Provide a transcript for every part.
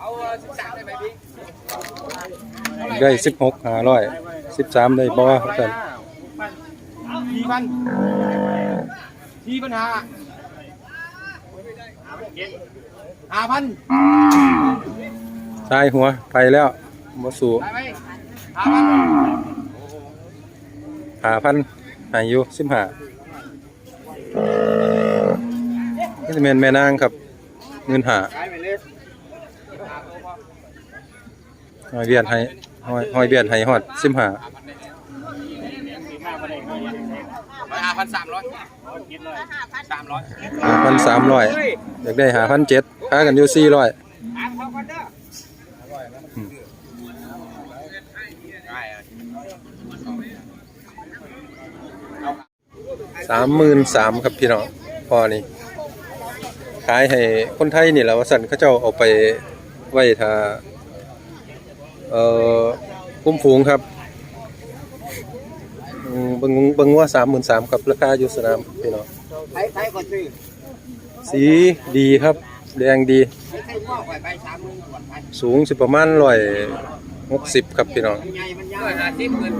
เอาสิบสามได้ไหมพี่ได้สิบหกห้าร้อยสิบสามได้บ่ท่านสี่พันสี่พันห้าห้าพันทายหัวไปแล้วบ่สู่ได้ไหมห้าพันหาพันหายอยู่สิบห้านี่จะเป็นแม่นางครับ เงินหาขายไปเลย หอยเบียดให้หอยหอยเบียดให้ฮอดสิบห้าห้าพันสามร้อยสามร้อยหาพันสามร้อยอยากได้หาพันเจ็ดค้ากันอยู่สี่ร้อยอ่านเขากันเด้อได้สามหมื่นสามครับพี่น้องพอนี่ขายให้คนไทยนี่แหละว่าสันเขาเจ้าเอาไปไว้ทา เอ่อคุ้มฝูงครับบิ่งบงว่าสามหมื่นสามครับราคาอยู่สนามพี่น้องสีดีครับ แดงดี สูงสิประมาณร้อยหกสิบครับพี่น้องใหญ่มันยาวห้าสิบเงิน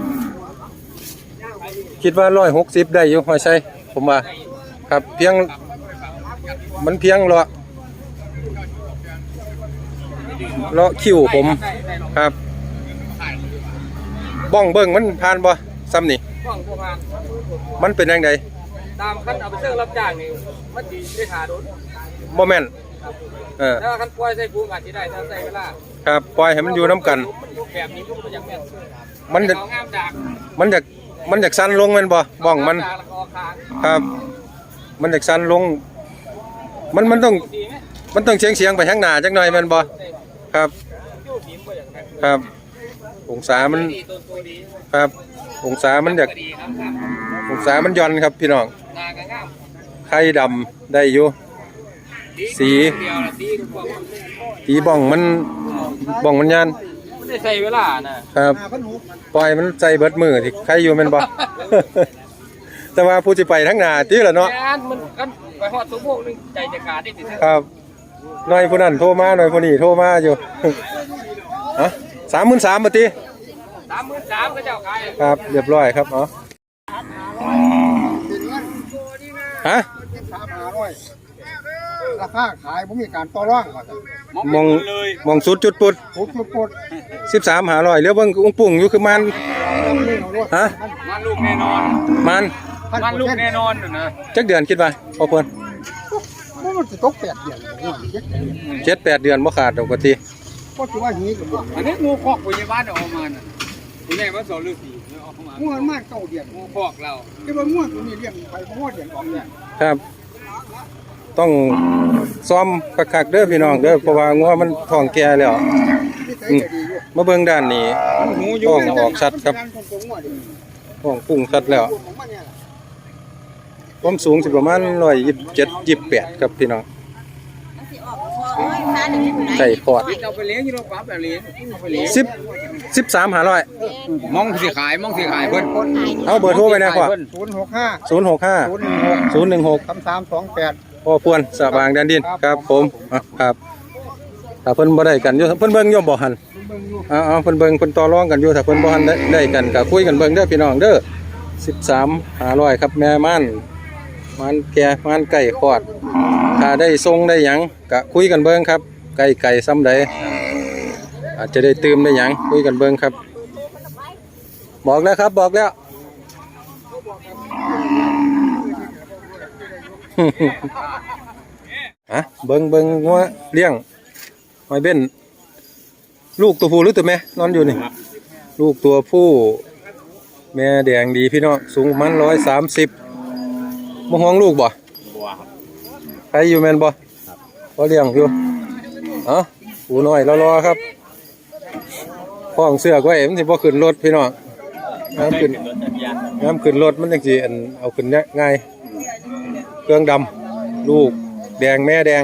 คิดว่าร้อยหกสิบได้อยู่หอยใช่ผมว่าครับเพียงมันเพียงเลาะ เลาะคิ้วผมครับ บ้องเบิ่งมันผ่านบ่ซ้ำนี่กล้องพวกพานมันเป็นยังไงตามขั้นเอาไปเชื่อรับจ้างนี่มันดีได้ขาโดนบ่แม่นเออถ้าขั้นปล่อยใส่ปูอาจจะได้ถ้าใส่เวลาครับปล่อยให้มันอยู่น้ำกันแบบนี้มันก็ยังแม่นมันจะเอางามดากมันอยากมันอยากสั้นลงแม่นบ่บ้องมันดากแล้วก็ออกค้างครับ มันอยากสั้นลง มันมันต้องดีไหมมันต้องเฉียงเฉียงๆไปข้างหน้าจักหน่อยแม่นบ่ ครับยูทีมก็อย่างนั้นครับ องศามันดีตัวตัวดีครับ องศามันอยากก็ดีครับครับองศามันย่อนครับพี่น้องดากก็งามไข่ดำได้อยู่สีเดียวละสีทุกคนตีบ้องมันบ้องมันยานไม่ได้ใส่เวลานะครับปล่อยมันใจเบิดมือที่ใครอยู่แม่นบ่แต่ว่าผู้สิไปทั้งหน้าติล่ะเนาะแอนมันกันไปฮอดสมพงษ์นึงใจจะขาดได้ติดครับ หน่อยผู้นั้นโทรมาหน่อยผู้นี้โทรมาอยู่ ฮะ33,000บ่ติสามหมื่นสามก็เจ้าขายครับเรียบร้อยครับเอ๋อฮะสามห้าร้อยราคาขายผมมีการต่อรองว่าซั่นมองมองสุดจุดปุดผมจุดปด13 500เหลือเบิ่งอุ้งปุ่งอยู่คือมันนี่เอารถฮะมันลูกแน่นอนมันมันลูกแน่นอนนะจักเดือนคิดว่าพอควร มันจะตกแปดเดือนเนี่ยเจ็ดเดือนเจ็ดแปดเดือนบ่ขาดปกติก็ถือว่าหีกับบ่อันนี้งูคอกปัจจุบันออกมาน่ะคุณแม่ว่าสอนฤาษีออกมาง่วงมากเก้าเดือนงูคอกเราที่ว่าง่วงตัวนี้เลี้ยงไปเพราะว่าเดือนออกเนี่ยครับ ต้องซ้อมคักๆเด้อพี่น้องเด้อเพราะว่างัวมันท้องแก่แล้วที่ใส่จะดีอยู่มาเบิ่งด้านนี้ท้องออกชัดครับการส่งตัวง่วงดีท้องพุ่งชัดแล้วผมว่าเนี่ยล่ะ ความสูงสิประมาณ127 28ครับพี่น้องใส่พอดเอาไปเลี้ยงอยู่โรงปั๊บแบบเลี้ยงเอาไปเลี้ยง10 13 500มองสิขายมองสิขายเพิ่นเอาเบอร์โทรไว้นะพ่อศูนย์หกห้าศูนย์065หนึ่งหก016สามสามสองแปดพ่อพวนสะบางแดนดินครับผมอะครับถ้าเพิ่นบ่ได้กันอยู่เพิ่นเบิ่งอยู่บ่หันเบิ่งอยู่เอาเอาเพิ่นเบิ่งเพิ่นต่อรองกันอยู่ถ้าเพิ่นบ่ทันได้ได้กันก็คุยกันเบิ่งเด้อพี่น้องเด้อ13 500ครับแม่ม่าน ม่านแก่ม่านไก่คอด ถ้าได้ทรงได้หยังก็คุยกันเบิ่งครับ ไก่ไก่ซ้ำใดอาจจะได้ตืมได้หยังคุยกันเบิ่งครับ บอกแล้วครับบอกแล้ว ฮะเบิ่งเบิ่งงัวเลี้ยงหอยเบ้นลูกตัวผู้หรือตัวแม่นอนอยู่นี่ ลูกตัวผู้ แม่แดงดีพี่น้องสูงมันร้อยสามสิบ มห่วงลูกบ่ใครอยู่แม่นบ่พอเลี้ยงอยู่เอ้าผู้น้อยรอๆครับพ้องเสื้อก็เอ็มนสิบ่ขึ้นรถพี่น้องน้ำขึ้นน้ำขึ้นรถมันจังสิอันเอาขึ้นเนี่ยง่ายเครื่องดำลูกแดงแม่แดง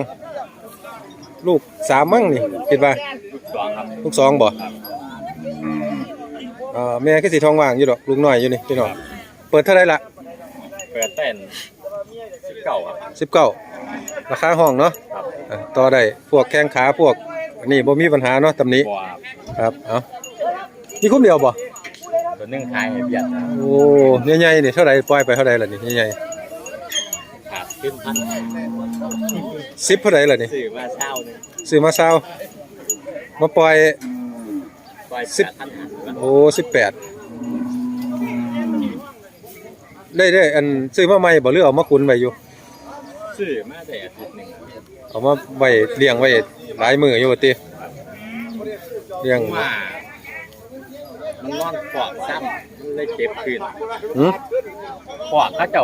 ลูกสามมั้งนี่คิดว่าลูกสองบ่อ่าแม่ก็สีทองว่างอยู่ดอกลูกน้อยอยู่นี่พี่น้องเปิดเท่าไหรล่ะเปิดเต้น สิบเก้าครับสิบเก้าราคาห้องเนาะครับอะต่อได้พวกแข้งขาพวกอันนี้บ่มีปัญหาเนาะตำหนี้บัวครับเอามีคุ้มเดียวบ่ตัวนึ่งขายให้เบียดโอ้ใหญ่ๆนี่เท่าไหร่ปล่อยไปเท่าไหร่ล่ะนี่ใหญ่ขาดขึ้นพันๆ10เท่าไหร่ล่ะนี่สื่อมาเช่าหนึงซื้อมาเช้ามาปล่อย ปล่อยสิบ แปดพันหันโอ้18 ได้ได้อันซื้อมาใหม่บ่หรือเอามาคุนไว้อยู่สื่อมาแต่อาทิตย์หนึ่งเอามาไว้เลี้ยงไว้หลายมื้ออยู่ว่าติเลี้ยงว่า มันนอนปอกซ้ำมันเลยเจ็บขึ้นหืมปอกเขาเจ้า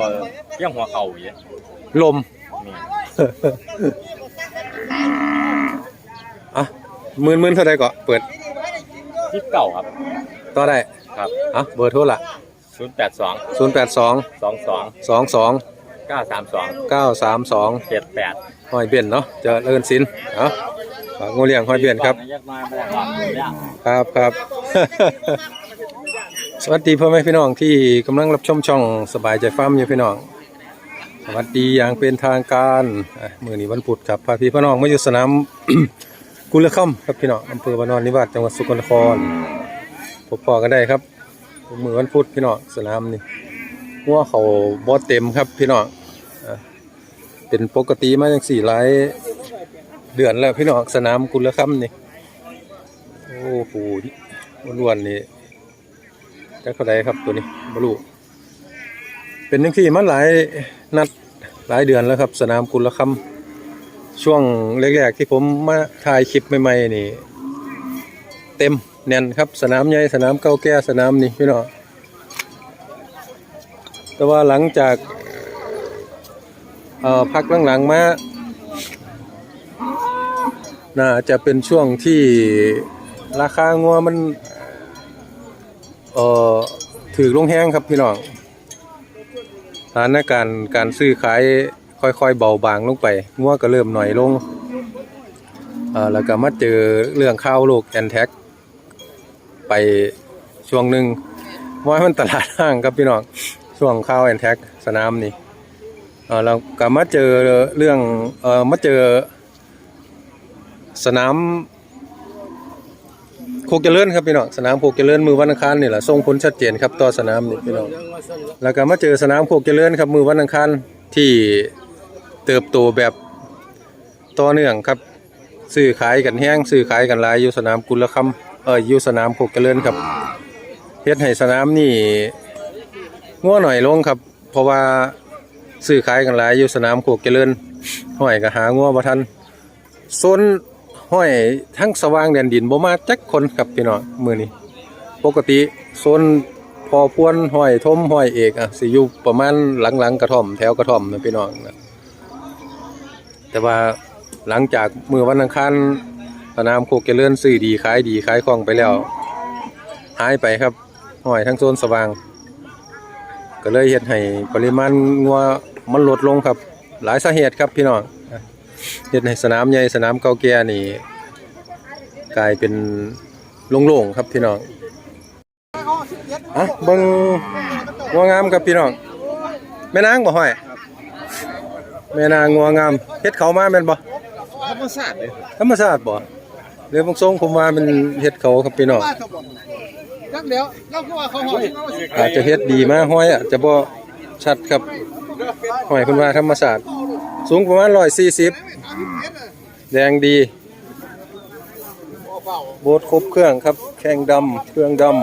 เยี่ยงหัวเข่าอย่างเงี้ยลม นี่อะหมื่นหมื่นเท่าไรก็เปิดที่เก่าครับ ต่อได้ครับ อะเบอร์โทรละ ศูนย์แปดสองศูนย์แปดสองสองสองสองสองเก้าสามสองเก้าสามสองเจ็ดแปดห้อยเบี้ยนเนาะเจริญสินเอ้าฝากงูเลี้ยงห้อยเบี้ยนครับ ยักมาไม่ได้ครับไม่ได้ครับครับ สวัสดีพ่อแม่พี่น้องที่กำลังรับชมช่องสบายใจฟาร์มอยู่พี่น้อง สวัสดีอย่างเป็นทางการอะมื่อนี้วันพุธครับพาพี่พี่น้องมาอยู่สนาม กุลค่ำครับพี่น้องอำเภอบานอนนิวาสจังหวัดสกลนครพบพอกันได้ครับ มือวันพุธพี่น้องสนามนี่หัวเขาบอเต็มครับพี่น้องเป็นปกติมาอย่างสี่หลายเดือนแล้วพี่น้องสนามกุลค่ำนี่โอ้โหล้วนๆนี่จักเท่าไดครับตัวนี้บลูเป็นนังที่มันหลายนัดหลายเดือนแล้วครับ สนามกุลคำช่วงแรกๆที่ผมมาถ่ายคลิปใหม่ๆนี่ เต็ม แน่นครับสนามใหญ่สนามเก่าแก่สนามนี่พี่น้องแต่ว่าหลังจากพักหลังๆมาน่าจะเป็นช่วงที่ราคางัวมันเอ่อถือลงแห้งครับพี่น้องสถานการณ์การซื้อขายค่อยๆ เบาบางลงไปงัวก็เริ่มหน่อยลงเอ่อแล้วก็มาเจอเรื่องข้าวโลกแอนแท็ก ไปช่วงหนึ่งว่ามันตลาดห้างครับพี่น้องช่วงข้าวแอนแท็กสนามนี่เเราก็มาเจอเรื่องเออมาเจอสนามโคกเจริญครับพี่น้องสนามโคกเจริญมือวันอังคารนี่แหละส่งผลชัดเจนครับต่อสนามนี่พี่น้องแล้วก็มาเจอสนามโคกเจริญครับมือวันอังคารที่เติบโตแบบต่อเนื่องครับ ซื้อขายกันแห้งซื้อขายกันหลายอยู่สนามกุลคำ เอออยู่สนามโคกเจริญครับเฮ็ดให้สนามนี่ง่วหน่อยลงครับ เพราะว่าซื้อขายกันหลายอยู่สนามโคกเจริญห้อยก็หาง่วบ่ทันโซนห้อยทั้งสว่างแดนดินบ่มาจักคนครับพี่น้องมื้อนี้ปกติโซนพอพวนห้อยทมห้อยเอกอะสิอยู่ประมาณหลังๆกระท่อมแถวกระท่อมนะพี่น้องนะแต่ว่าหลังจากมือวันอังคาร สนามโคกเจริญซื้อดีขายดีขายคล่องไปแล้วหายไปครับห้อยทั้งโซนสว่าง ก็เลยเฮ็ดให้ปริมาณงัวมันลดลงครับ หลายสาเหตุครับพี่น้องเฮ็ดให้สนามใหญ่สนามเก่าแก่นี่ กลายเป็นโล่งๆครับพี่น้องอะเบิ่งงัวงามครับพี่น้องแม่นางบ่ห้อยแม่นางงัวงามเฮ็ดเขามาแม่นบ่ธรรมศาสตร์เลยธรรมชาติบ่ เรือพงทรงผมว่ามันเฮ็ดเขาครับพี่น้องจักเดี๋ยวเราคือว่าเขาหอยอาจจะเฮ็ดดีมาห้อยอาจจะบ่ชัดครับห้อยเพิ่นว่าธรรมชาติสูงประมาณ140แดงดี โบสถ์ครบเครื่องครับ แข้งดำเครื่องดำ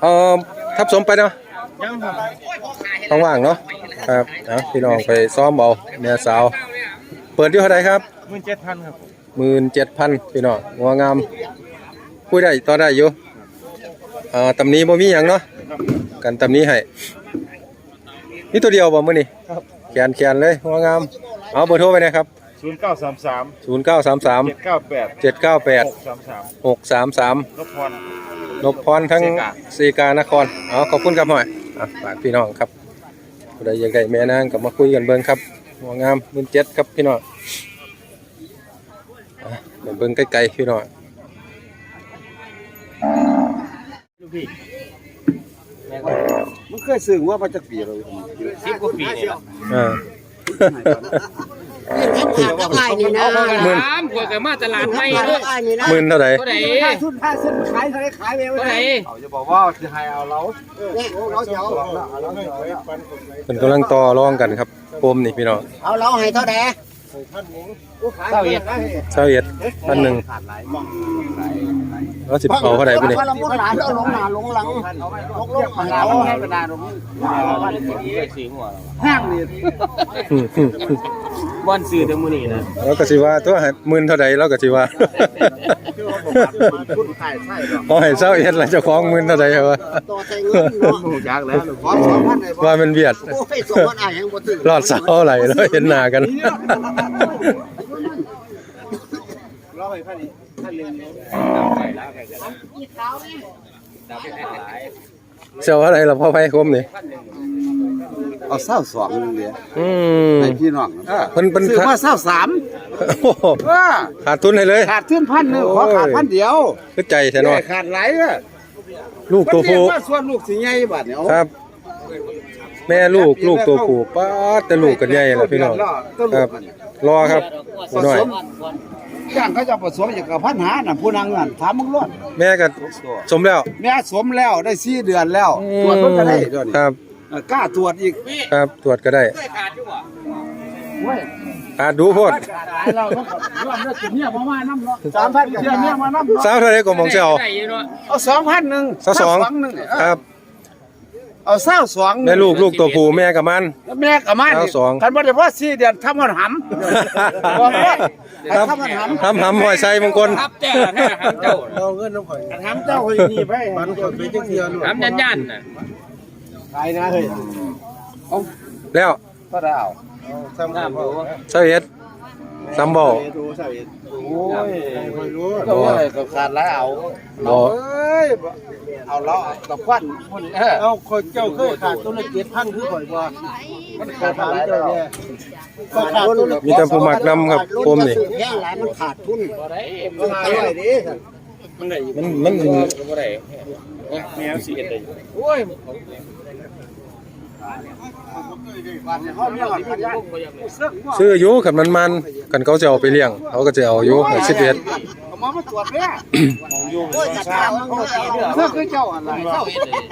เอ่อทับสมไปเนาะยังครับต้องว่างเนาะครับเอาพี่น้องไปซ้อมเอาแม่สาว เปิดอยู่เท่าไหร่ครับห มื่นเจ็ดพันครับหมื่นเจ็ดพันพี่น้องงัวงามคุยได้ต่อได้อยู่เอ่อตำหนี้บ่มีหยังเนาะกันตำหนี้ให้นี่ตัวเดียวบ่มื้อนี้ครับแขนแขนเลยงัวงาม เอาเบอร์โทรไปนะครับศูนย์เก้าสามสาม0933เจ็ดเก้าแปด798หกสามสาม633รบพรนพพรทั้งเสกาสีกานครเอาขอบคุณครับหน่อยอะฝากพี่น้องครับผู้ใดอยากได้แม่นางก็มาคุยกันเบิ่งครับหัวงามมื่นเจ็ดครับพี่น้อง อะไปเบิ่งใกล้ๆพี่น้องลูกพี่แม่ก็มันเคยซื้อว่ามาจากปีเลยสิบกว่าปีเนี่ยอ่ายืนทำขาดกับไอ้นี่นะหมื่นสามกว่ากับมาตลาดไม่ขาดด้วกัยบไอ้นี่นะหมื่นเท่าไหร่เท่าไหร่ถ้าสุดถ้าสุดขายเท่าไหรขายไปเท่าไหร่เขาจะบอกว่าจะให้เอาเราเนี่ยเราจะเอาเราจะเอาเป็นกำลังต่อรองกันครับโคมนี่พี่น้องเอาเราให้เท่าไหร่ เท่าเอ็ดเช้าเอ็ดพันหนึ่งแล้วสิบเอาเท่าไหร่บุนี่พอละมุดหลานเราลงหน้าลงหลังลงลงมาหลานเราให้กระดาษตรงนี้ห้างนี่ อืมอืมอืมวันซื้อแต่มื้อนี้นะแล้วก็สิว่าตัวให้หมื่นเท่าไหร่แล้วก็สิว่าคุณขายใช่หรอเอาให้เช้าเอ็ดแล้วเจ้าของหมื่นเท่าไหร่วะต่อใจเงินเนาะหูจักแล้วขอสองพันเลยว่ามันเบียดโอ้ยสองพันไอ้ยังบ่ถึงรอดเสาไหลแล้วเห็นหน้ากันเราให้พันนี้พันหนึ่งเจ้าอะไรล่ะพ่อไผคมนี่ เอาเศร้าสองนึงเดียวอืม ให้พี่น้องเพิ่นเพิ่น ซื้อมาเศร้าสามโอ้โหว่าขาดทุนให้เลยขาดขึ้นพันหนึ่งขอขาดพันเดียวคือใจแท้เนาะขาดหลายเลยลูกตัวผู้ส่วนลูกสิใหญ่บัดเนี่ยครับ แม่ลูกลูกตัวผู้ป้าดแต่ลูกกันใหญ่แล้วพี่น้องครับ รอครับผหน่อยสมย่างเขาจะผสมอย่างกับพันหาน่ะผู้นางนั่นถามมึงรอดแม่ก็สมแล้ว แม่สมแล้วได้สี่เดือนแล้วตรวจเพิ่นก็ได้เดี๋ยวนี้ครับ เออกล้าตรวจอีกครับตรวจก็ได้เคยขาดอยู่บ่เว้ยขาดดูโพดเราต้องรวมเลือดเมียมามาน้ำเนาะสามพันกับเมียมาน้ำเนาะสาวเท่าไหร่ก็มองสิเอาได้อยู่เนาะเอาสองพันหนึ่งสาวสอง หนึ่งครับเอาเศร้าสองแม่ลูกลูกตัวผู้แม่กับมัน แล้วแม่กับมันสาวสอง คันบ่ได้พอสี่เดือนทำมันหำบอกว่าครับทำมันหำทำหำหอยใส่มงคลครับแต่ละหน้าหำเจ้าเอาเงินน้องข่อยหำเจ้าข่อยนี่ไปมันก็ไปจังเทื่อนู่นหำยันยันน่ะ ขายนะเฮ้ยแล้วก็ได้เอาซ้ำกันบ่เช้าเอ็ดซัมบอลดูใส่โอ้ยไม่รู้ก็ว่าก็ขาดแล้วเอาบ่เอ้ยเอาล้อกับควันพุ่นเออเอาคนเจ้าเคยขาดตัวละ7,000คือข่อยบ่มันขาดหลายแล้วก็ขาดตัวละมีแต่ผู้มักนำครับโคมนี่ซื้อแพงหลายมันขาดทุนมันหายดิมันได้อยู่มันมันบ่ได้แมวสิเอ็ดได้อยู่โอ้ย ซื้ออยู่คันมันมันกันเขาจะเอาไปเลี้ยงเขาก็จะเอาอยู่ให้สิบเอ็ดเอามามาตรวจเนี่ยโอ้ยจะตามมึงเลยเพื่อคือเจ้าอะไรเท่าเอ็ดเลย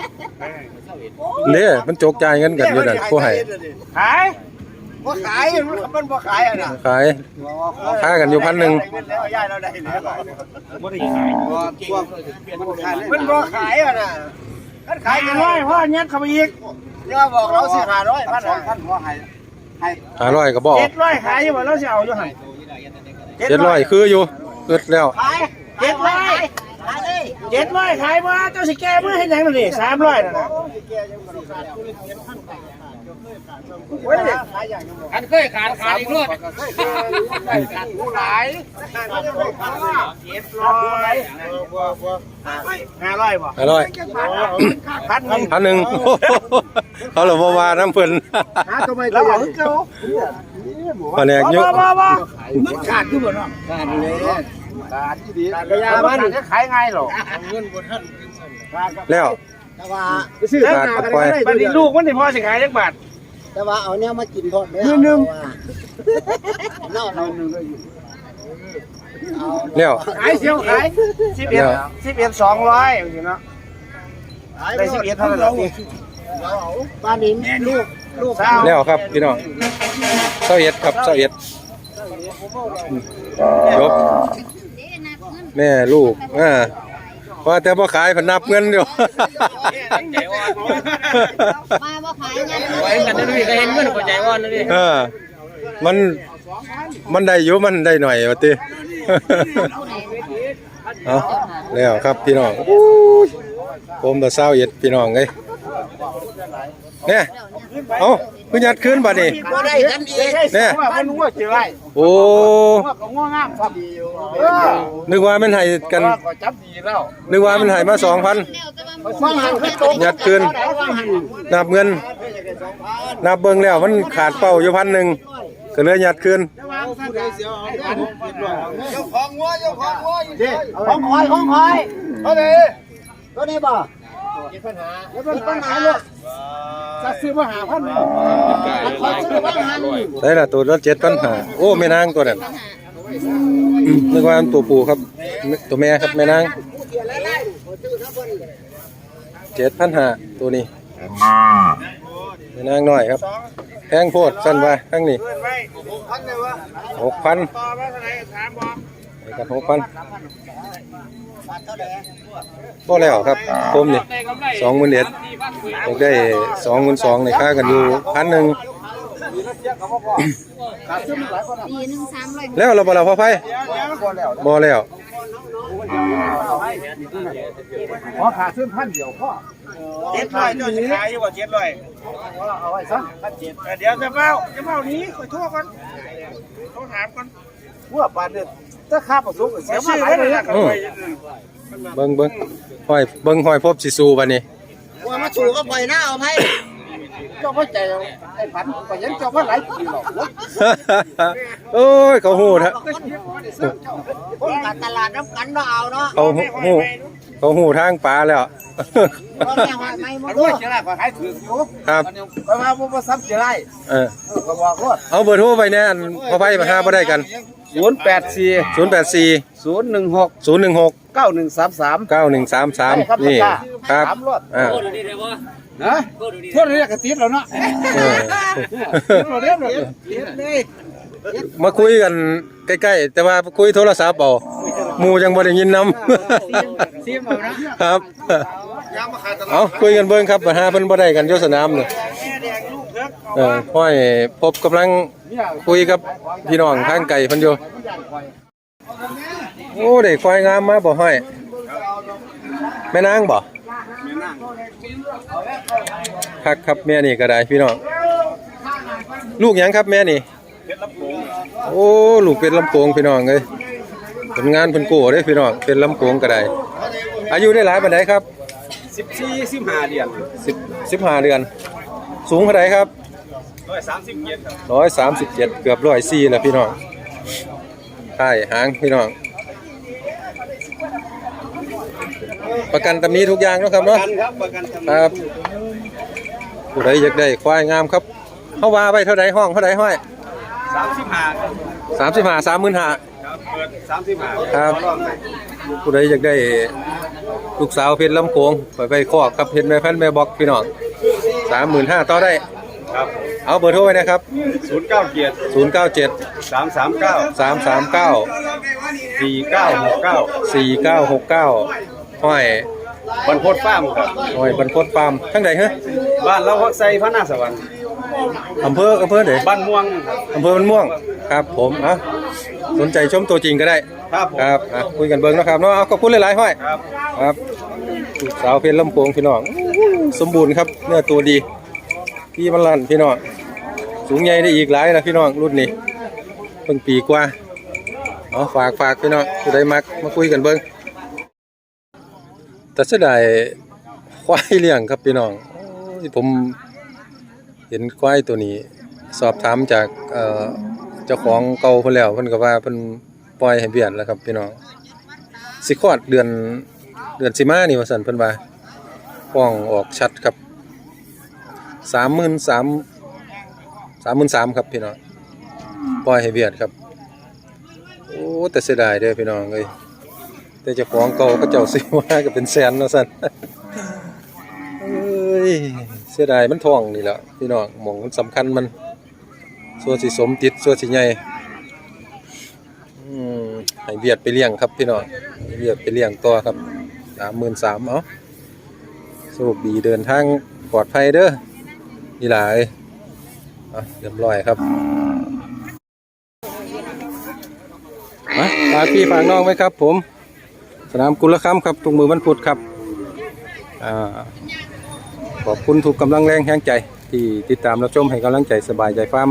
เนี่ยมันโจกจ่ายเงินกันอยู่นั่นผู้ให้ขายบ่ขายมันบ่ขายอะนะขายค่ากันอยู่พันหนึ่งแล้วย่ายเราได้แล้วบ่ได้ขายบ่พวกมันบ่ขายอะนะมันขายกันร้อยพ่อยัดเข้าไปอีก อย่าบอกเราสิ500พันพันพอให้ให้หาร้อยก็บอก700ขายอยู่บ่เราสิเอาอยู่หั่นเจ็ดร้อยคืออยู่อึดแล้วขาย700ขายเลย700ขายบ่เจ้าสิแก้มือให้หยังนี่300นั่นน่ะเว้ยขายอย่าง อันเคยขาดขาดอีกรอบขาดผู้หลายเจ็ดร้อยห้าร้อยบ่ห้าร้อยพันหนึ่งพันหนึ่งเขาเหลือบ่ว่าน้ำเพิ่นหาตัวไม่แล้วเอาเก่าแผนกยุบ่บ่บ่มันขาดอยู่บ่เนาะขาดเลยขาดที่ดีขาดกระยามันจะขายไงหรอเงินบ่ทันแล้วแต่ว่าซื้อหน้ากันได้บัดนี้ลูกมันสิพอสิขายจักบาท แต่ว่าเอาเนี่ยมากินทอดเนื้มือหนึ่งเนาะเราแล้วขายเสียวขายสิบเอ็ดสิบเอ็ดสองร้อยอยู่เนาะได้สิบเอ็ดเท่าไหร่บ้านนี้ลูกลูกเศร้าแล้วครับพี่น้องเศร้าเอ็ดครับเศร้าเอ็ดจบแม่ลูกอ่า ว่าแต่บ่ขายเพนนับเงินอยู่ มาบ่ขายงานไว้กันนั่นนี่ก็เห็นเงินเข้าใจว่านั่นนี่เออ มัน มันได้อยู่มันได้หน่อยว่าติเอาแล้วครับพี่น้องอู้ยผมตะเศร้าเอ็ดพี่น้องเอ้ย เนี่ยเอาคือยัดขึ้นบัดนี้บ่ได้กันอีกเนี่ยมันงัวเจอไรโอ้งัวก็งัวงามครับนึกว่ามันให้กันก็จับดีแล้วนึกว่ามันให้มา2,000ฟังหันคือตกยัดขึ้นนับเงินนับเบิ่งแล้วมันขาดเป้าอยู่พันหนึ่งก็เลยยัดขึ้นเจ้าของงัวเจ้าของงัวอยู่ดิของคอยของคอยเอาดิตัวนี้บ่ เจ็ดปัญหาเจ็ดปัญหาลูกจะซื้อมาหาพันขอซื้อมาหาหนึ่งได้ละตัวละเจ็ดพันหาโอ้แม่นางตัวนั้นอืมนึกว่าอันตัวผู้ครับ ตัวแม่ครับแม่นางเจ็ดพันหาตัวนี้แม่นางน้อยครับแพงโพดสั้นว่าทั้งนี้เพื่อนไว้พันเลยวะหกพันต่อมาเท่าไหร่ถามบอกไปกันหกพัน ก็แล้วครับ ผมนี่สองหมื่นเอ็ดอยากได้สองหมื่นสองในค่ากันอยู่พันหนึ่งปีหนึ่งสามร้อยแล้วเราบอเราพอไฟบอแล้วขอขาดซื้อพันเดียวพ่อเจ็ดร้อยเจ้าจะขายอยู่ว่าเจ็ดร้อยเอาไว้ซะพันเจ็ดเดี๋ยวจะเฝ้าจะเฝ้านี้คอยโทษก่อนโทรถามก่อน หัวปลาเดือดถ้าข้าผสมเสีเสียยมาชื่อหลายไว้เลเลยยนะนะคอยเบิ้งเบิ้งห้อยเบิ้งห้อยพบสิสูบันนี้ว่ามาสู่ก็ปล่อยหน้าเอาให้เจ้าพ่อใจไอ้ผันไปยังเจ้าพ่อหลายปีหรอกโอ้ยเขาหูทะคนการตลาดน้ำกันเราเอาเนาะเขาหูเขาหูทางปลาแล้วเราแม่หอยไม่มามันด้รู้วยจะได้ขอขายถืออยู่ครับไปมาบ่บ่ซ้ำจะไล่เออก็บอกรถเอาเบอร์โทรไปเนี่ยอันพอไฟมาหาบ่ได้กัน ศูนย์แปดสี่084ศูนย์หนึ่งหก016เก้าหนึ่งสามสาม9133นี่ ครับสามรถอ่านะโทษเรียกกระติดแล้วเนาะเออเรียกเลยเลยมาคุยกันใกล้ๆ แต่ว่าคุยโทรศัพท์เอาหมู่ยังบ่ได้ยินนำซีมเอานะครับเอาคุยกันเบิ่งครับปัญหาเพิ่นบ่ได้กันอยู่สนามนี่แม่แดงลูก เถิกเออห้อยพบกำลังคุยกับพี่น้องทางไก่เพิ่นอยู่โอ้ได้ควายงามมาบ่ห้อยแม่นางบ่คักครับแม่นี่ก็ได้พี่น้องลูกหยังครับแม่นี่เพชรลำโพงโอ้ลูกเป็นลำโพงพี่น้องเอ้ยผลงานเพิ่นโก้เด้พี่น้องเป็นลำโพงก็ได้ อายุได้หลายปานใดครับสิบสี่สิบห้าเดือน10 15เดือน สูงเท่าใดครับ ร้อยสามสิบเจ็ดครับร้อยสามสิบเจ็ดเกือบร้อยสี่แล้วพี่น้องใช่หางพี่น้อง ประกันตำนี้ทุกอย่างเนาะครับประเนาะกันครับประกันทำครับผู้ใดอยากได้ควายงามครับเฮาว่าไปเท่าใดห้องเท่าใดห้อยสามสิบห้าครับสามสิบห้าสามหมื่นห้า ครับเปิดสามสิบห้าครับรอบไหนผู้ใดอยากได้ลูกสาวเพชรลำโขงไปไปคอกครับเพชรแม่พันธุ์แม่บอกพี่น้องสามหมื่นห้าต่อได้ ครับเอาเบอร์โทรไว้นะครับ ศูนย์เก้าเกียรติศูนย์เก้าเจ็ดสามสามเก้าสามสามเก้าสี่เก้าหกเก้าสี่เก้าหกเก้าห้อยบรรพตฟาร์มครับ ห้อยบรรพตฟาร์มทั้งใดฮะบ้านเราพักไซพระนาสวรรค์อำเภออำเภอไหนบ้านม่วงอำเภอมันม่วงครับ ผมอะสนใจชมตัวจริงก็ได้ ครับผมครับอะคุยกันเบิ่งเนาะครับเนาะเอาขอบคุณหลายๆห้อย ครับ ครับลูกสาวเพชรลำโพงพี่น้องสมบูรณ์ครับเนื้อตัวดี พี่มันลั่นพี่น้องสูงใหญ่ได้อีกหลายนะพี่น้องรุ่นนี้เพิ่งปีกว่าเอาฝากฝากพี่น้องผู้ใดมักมาคุยกันเบิ่งแต่เสียดายควายเลี้ยงครับพี่น้องโอ้ยผมเห็นควายตัวนี้ สอบถามจากเจ้าของเก่าเพิ่นแล้วเพิ่นก็ว่าเพิ่นปล่อยให้เบียดแล้วครับพี่น้องสิคลอดเดือนเดือนสิมานี่ว่าซั่นเพิ่นว่าป้องออกชัดครับ 33,000 33,000ครับพี่น้องปล่อยให้เบียดครับ โอ้แต่เสียดายเด้อพี่น้องเอ้ยแต่จ้าของเก่าเขาเจ้าซื้อมาก็เป็นแสนว่าซั่นเอ้ยเสียดายมันทองนี่แหละพี่น้องมองมันสำคัญมันส่วนสิสมติดส่วนสิใหญ่อืมให้เบียดไปเลี้ยงครับพี่น้องเบียดไปเลี้ยงต่อครับสามหมื่นสามเอาโชคดีเดินทางปลอดภัยเด้อ นี่หลายอะเรียบร้อยครับมาฝากพี่ฝากน้องไว้ครับ ผม สนามกุลคัมครับทุกมือวันพุธครับอ่าขอบคุณทุกกำลังแรงแห่งใจ ที่ติดตามรับชมให้กำลังใจสบายใจฟาร์ม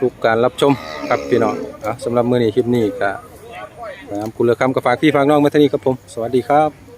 ทุกการรับชมครับพี่น้องอะสำหรับมื้อนี้คลิปนี้ก็น้ำกุลคำกับฝากพี่ฝากน้องมาเท่านี้ครับผม สวัสดีครับ